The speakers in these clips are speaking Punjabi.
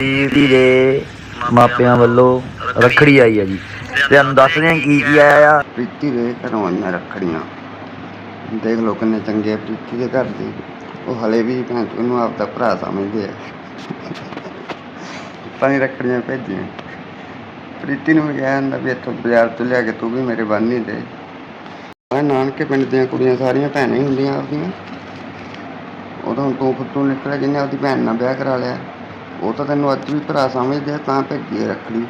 ਦੀਦੀ ਦੇ ਮਾਪਿਆਂ ਵੱਲੋਂ ਰੱਖੜੀ ਆਈ ਆ ਜੀ। ਤੇ ਤੁਹਾਨੂੰ ਦੱਸਦੇ ਹਾਂ ਕੀ ਕੀ ਆਇਆ ਆ? ਪ੍ਰੀਤੀ ਦੇ ਘਰੋਂ ਆਈਆਂ ਰੱਖੜੀਆਂ। ਦੇਖ ਲੋ ਕਿੰਨੇ ਚੰਗੇ ਆ ਪ੍ਰੀਤੀ ਦੇ ਘਰ ਦੇ। ਉਹ ਹਲੇ ਵੀ ਭੈਣ ਚੋਦ ਨੂੰ ਆਪਦਾ ਭਰਾ ਸਮਝਦੇ ਆ। ਤਾਂ ਹੀ ਰੱਖੜੀਆਂ ਭੇਜੀਆਂ। ਪ੍ਰੀਤੀ ਨੂੰ ਵੀ ਕਿਹਾ ਜਾਂਦਾ ਵੀ ਇੱਥੋਂ ਬਾਜ਼ਾਰ ਤੋਂ ਲਿਆ ਕੇ ਤੂੰ ਵੀ ਮੇਰੇ ਬੰਨ ਹੀ ਦੇ। ਮੈਂ ਨਾਨਕੇ ਪਿੰਡ ਦੀਆਂ ਕੁੜੀਆਂ ਸਾਰੀਆਂ ਭੈਣਾਂ ਹੀ ਹੁੰਦੀਆਂ ਆਪਦੀਆਂ। ਉਦੋਂ ਹੁਣ ਤੂੰ ਫੁੱਟੂ ਨਿਕਲਿਆ, ਜਿਹਨੇ ਆਪਦੀ ਭੈਣ ਨਾਲ ਵਿਆਹ ਕਰਾ ਲਿਆ। ਉਹ ਤਾਂ ਤੈਨੂੰ ਅੱਜ ਵੀ ਭਰਾ ਸਮਝਦੇ ਆ ਤਾਂ ਭੇਜੀ ਰੱਖੜੀ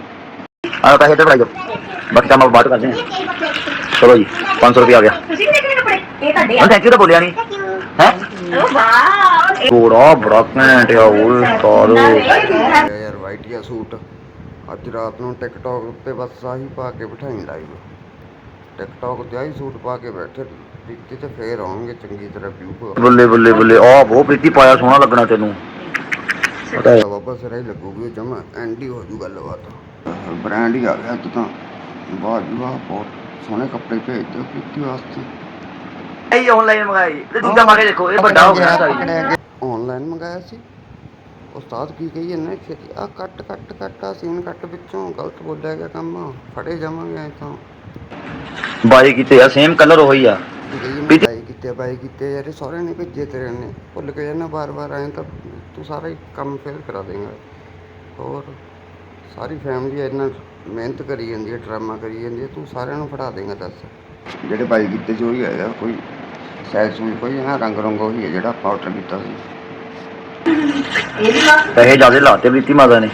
ਆ ਪੈਸੇ ਤੇ ਜਾਓ। ਬਾਕੀ ਬਾਅਦ ਚ ਕਰਦੇ ਹਾਂ। ਚਲੋ ਜੀ 500 ਰੁਪਏ ਆ ਗਿਆ। ਤੁਸੀਂ ਵੀ ਦੇਖਣੇ ਕੱਪੜੇ? ਇਹ ਤੁਹਾਡੇ ਹਾਂ ਥੈਂਕ ਯੂ ਤਾਂ ਬੋਲਿਆ ਨਹੀਂ ਹੈ? ਵਾਓ ਕੋੜਾ ਬੜਾ ਘੈਂਟ ਆ ਉਹ ਯਾਰ ਵਾਈਟ ਜਿਹਾ ਸੂਟ। ਅੱਜ ਰਾਤ ਨੂੰ ਟਿਕਟੌਕ ਉੱਤੇ ਬਸ ਆਹੀ ਪਾ ਕੇ ਬਿਠਾਈ ਲਾਈਵ ਟਿਕਟੌਕ ਤੇ ਆਹੀ ਸੂਟ ਪਾ ਕੇ ਬੈਠੇ। ਦਿੱਤੇ ਤੇ ਫੇਰ ਆਉਣਗੇ ਚੰਗੀ ਤਰ੍ਹਾਂ ਵਿਊ ਬੱਲੇ ਬੱਲੇ ਬੱਲੇ। ਆ ਬਹੁਤ ਪ੍ਰੀਤੀ ਪਾਇਆ ਸੋਹਣਾ ਲੱਗਣਾ ਤੈਨੂੰ। ਪਤਾ ਹੈ ਬਾਬਾ ਸਿਰਾ ਹੀ ਲੱਗੂਗੀ ਜਮਾ ਐਂਡੀ ਹੋ ਜੂ ਗੱਲਬਾਤ। ਬ੍ਰਾਂਡ ਹੀ ਆ ਗਿਆ ਅੱਜ ਤਾਂ। ਵਾਹ ਜੀ ਵਾਹ ਬਹੁਤ ਸੋਹਣੇ ਕੱਪੜੇ ਭੇਜ ਦਿਓ ਪ੍ਰੀਤੀ ਵਾਸਤੇ। ਇਹ ਆਨਲਾਈਨ ਮੰਗਾਈ। ਤੇ ਦੂਜਾ ਮੰਗੇ ਦੇਖੋ ਇਹ ਵੱਡਾ ਹੋ ਗਿਆ ਸਾਰੀ। ਆਨਲਾਈਨ ਮੰਗਾਇਆ ਸੀ। ਉਸਤਾਦ ਕੀ ਕਹੀ ਇਹਨੇ ਛੇਤੀ ਆ ਕੱਟ ਕੱਟ ਕੱਟ ਆ ਸੀਨ ਕੱਟ ਵਿੱਚੋਂ ਗਲਤ ਬੋਲਿਆ ਗਿਆ ਕੰਮ। ਫੜੇ ਜਾਵਾਂਗੇ ਐ ਤਾਂ। ਬਾਈ ਕੀਤੇ ਆ ਸੇਮ ਕਲਰ ਉਹੀ ਆ। ਕੀਤੇ ਬਾਈ ਕੀਤੇ ਯਾਰ ਸਹੁਰੇ ਨੇ ਭੇਜੇ ਤੇਰੇ ਨੇ। ਭੁੱਲ ਕੇ ਜਾਣਾ ਬਾਰ-ਬਾਰ ਆਏ ਤਾਂ ਤੂੰ ਸਾਰਾ ਹੀ ਕੰਮ ਫੇਲ ਕਰਾ ਦੇਂਗਾ। ਹੋਰ ਸਾਰੀ ਫੈਮਿਲੀ ਇੰਨਾ ਮਿਹਨਤ ਕਰੀ ਜਾਂਦੀ ਹੈ ਡਰਾਮਾ ਕਰੀ ਜਾਂਦੀ ਹੈ ਤੂੰ ਸਾਰਿਆਂ ਨੂੰ ਫੜਾ ਦੇਂਗਾ ਦੱਸ। ਜਿਹੜੇ ਬਾਈ ਕੀਤੇ ਸੀ ਉਹੀ ਆਇਆ ਕੋਈ ਸਾਈਜ਼ ਸੂਈ ਕੋਈ ਨਾ ਰੰਗ ਰੰਗ ਉਹੀ ਹੈ ਜਿਹੜਾ ਆਪਾਂ ਆਰਡਰ ਕੀਤਾ ਸੀ। ਪੈਸੇ ਜ਼ਿਆਦਾ ਲਾਤੇ ਪ੍ਰੀਤੀ ਮਾਤਾ ਨੇ।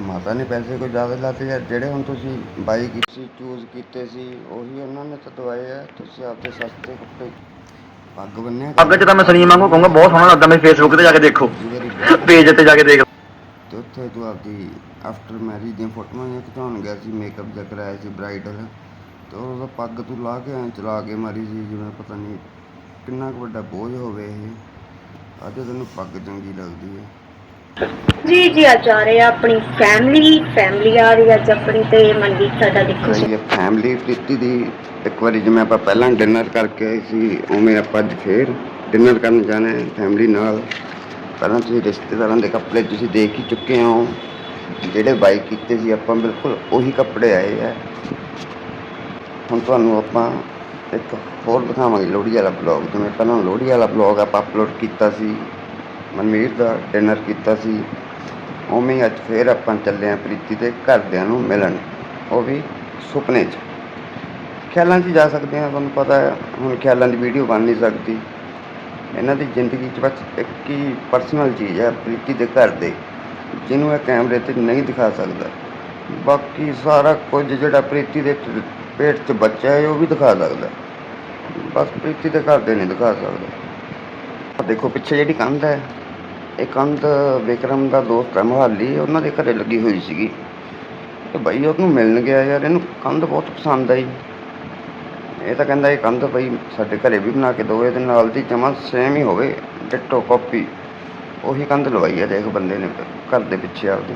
ਮਾਤਾ ਨੇ ਪੈਸੇ ਕੋਈ ਜ਼ਿਆਦਾ ਲਾਤੇ ਯਾਰ ਜਿਹੜੇ ਹੁਣ ਤੁਸੀਂ ਬਾਈ ਕੀਤੀ ਚੂਜ਼ ਕੀਤੇ ਸੀ ਉਹੀ ਉਹਨਾਂ ਨੇ ਤਾਂ ਦਵਾਏ ਆ। ਤੁਸੀਂ ਆਪਦੇ ਸਸਤੇ ਕੱਪੜੇ ਪੱਗ ਬੰਨਿਆ ਅੱਗੇ ਚ ਤਾਂ ਮੈਂ ਸਲੀਮ ਵਾਂਗੂ ਕਹੂੰਗਾ ਬਹੁਤ ਸੋਹਣਾ ਲੱਗਦਾ ਮੇਰੇ ਫੇਸਬੁੱਕ ਤੇ ਜਾ ਕੇ ਦੇਖੋ। ਪੇਜ ਤੇ ਜਾ ਕੇ ਦੇਖ ਤੇ ਉੱਥੇ ਤੂੰ ਆਪਦੀ ਆਫਟਰ ਮੈਰਿਜ ਦੀਆਂ ਫੋਟੋਆਂ ਜਿਹੀਆਂ ਖਿਚਾਉਣ ਗਿਆ ਸੀ ਮੇਕਅਪ ਜਿਹਾ ਕਰਾਇਆ ਸੀ ਬ੍ਰਾਈਡਲ ਤੇ ਉਹਦਾ ਪੱਗ ਤੂੰ ਲਾ ਕੇ ਐਂ ਚਲਾ ਕੇ ਮਾਰੀ ਸੀ ਜਿਵੇਂ ਪਤਾ ਨਹੀਂ ਕਿੰਨਾ ਕੁ ਵੱਡਾ ਬੋਝ ਹੋਵੇ ਇਹ। ਅੱਜ ਤੈਨੂੰ ਪੱਗ ਚੰਗੀ ਲੱਗਦੀ ਹੈ। ਜੀ ਜੀ, ਅੱਜ ਆ ਰਹੇ ਆ ਆਪਣੀ ਫੈਮਿਲੀ ਫੈਮਿਲੀ ਆ ਰਹੀ ਅੱਜ ਆਪਣੀ ਤੇ ਮਨਦੀਪ, ਸਾਡਾ ਦੇਖੋ ਇਹ ਫੈਮਿਲੀ ਪ੍ਰੀਤੀ ਦੀ ਇੱਕ ਵਾਰੀ ਜਿਵੇਂ ਆਪਾਂ ਪਹਿਲਾਂ ਡਿਨਰ ਕਰਕੇ ਆਏ ਸੀ, ਉਵੇਂ ਆਪਾਂ ਅੱਜ ਫੇਰ ਡਿਨਰ ਕਰਨ ਜਾਣਾ ਹੈ ਫੈਮਿਲੀ ਨਾਲ। ਪਹਿਲਾਂ ਤੁਸੀਂ ਰਿਸ਼ਤੇਦਾਰਾਂ ਦੇ ਕੱਪੜੇ ਤੁਸੀਂ ਦੇਖ ਹੀ ਚੁੱਕੇ ਹੋ। ਜਿਹੜੇ ਬਾਈ ਕੀਤੇ ਸੀ, ਆਪਾਂ ਬਿਲਕੁਲ ਉਹੀ ਕੱਪੜੇ ਆਏ ਆ। ਹੁਣ ਤੁਹਾਨੂੰ ਆਪਾਂ ਇੱਕ ਹੋਰ ਦਿਖਾਵਾਂਗੇ ਲੋਹੜੀ ਵਾਲਾ ਬਲੌਗ ਜਿਵੇਂ ਪਹਿਲਾਂ ਲੋਹੜੀ ਵਾਲਾ ਬਲੌਗ ਆਪਾਂ ਅਪਲੋਡ ਕੀਤਾ ਸੀ ਮਨਮੀਤ ਦਾ ਡਿਨਰ ਕੀਤਾ ਸੀ। ਉਵੇਂ ਅੱਜ ਫੇਰ ਆਪਾਂ ਚੱਲੇ ਆਂ ਪ੍ਰੀਤੀ ਦੇ ਘਰਦਿਆਂ ਨੂੰ ਮਿਲਣ। ਉਹ ਵੀ ਸੁਪਨੇ 'ਚ। ਖਿਆਲਾਂ 'ਚ ਜਾ ਸਕਦੇ ਹਾਂ, ਤੁਹਾਨੂੰ ਪਤਾ ਹੈ। ਹੁਣ ਖਿਆਲਾਂ ਦੀ ਵੀਡੀਓ ਬਣ ਨਹੀਂ ਸਕਦੀ। ਇਹਨਾਂ ਦੀ ਜ਼ਿੰਦਗੀ 'ਚ ਬਸ ਇੱਕ ਹੀ ਪਰਸਨਲ ਚੀਜ਼ ਹੈ ਪ੍ਰੀਤੀ ਦੇ ਘਰ ਦੇ, ਜਿਹਨੂੰ ਇਹ ਕੈਮਰੇ ਤੇ ਨਹੀਂ ਦਿਖਾ ਸਕਦਾ। ਬਾਕੀ ਸਾਰਾ ਕੁਝ ਜਿਹੜਾ ਪ੍ਰੀਤੀ ਦੇ ਪੇਟ 'ਚ ਬੱਚਾ ਹੈ, ਉਹ ਵੀ ਦਿਖਾ ਸਕਦਾ। ਬਸ ਪ੍ਰੀਤੀ ਦੇ ਘਰ ਦੇ ਨਹੀਂ ਦਿਖਾ ਸਕਦਾ। ਦੇਖੋ, ਪਿੱਛੇ ਜਿਹੜੀ ਕੰਧ ਹੈ ਇਹ ਕੰਧ ਵਿਕਰਮ ਦਾ ਦੋਸਤ ਹੈ ਮੋਹਾਲੀ ਉਹਨਾਂ ਦੇ ਘਰੇ ਲੱਗੀ ਹੋਈ ਸੀਗੀ। ਤੇ ਬਾਈ ਉਹਨੂੰ ਮਿਲਣ ਗਿਆ ਯਾਰ, ਇਹਨੂੰ ਕੰਧ ਬਹੁਤ ਪਸੰਦ ਆਈ। ਇਹ ਤਾਂ ਕਹਿੰਦਾ ਇਹ ਕੰਧ ਬਈ ਸਾਡੇ ਘਰੇ ਵੀ ਬਣਾ ਕੇ ਦਿਓ ਇਹਦੇ ਨਾਲ ਦੀ ਜਮਾਂ ਸੇਮ ਹੀ ਹੋਵੇ ਡਿੱਟੋ ਕਾਪੀ ਉਹੀ ਕੰਧ ਲਵਾਈ ਹੈ ਦੇਖ ਬੰਦੇ ਨੇ, ਘਰ ਦੇ ਪਿੱਛੇ ਆਪਦੇ।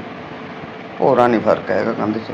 ਹੋਰਾਂ ਨਹੀਂ ਫ਼ਰਕ ਹੈਗਾ ਕੰਧ 'ਚ।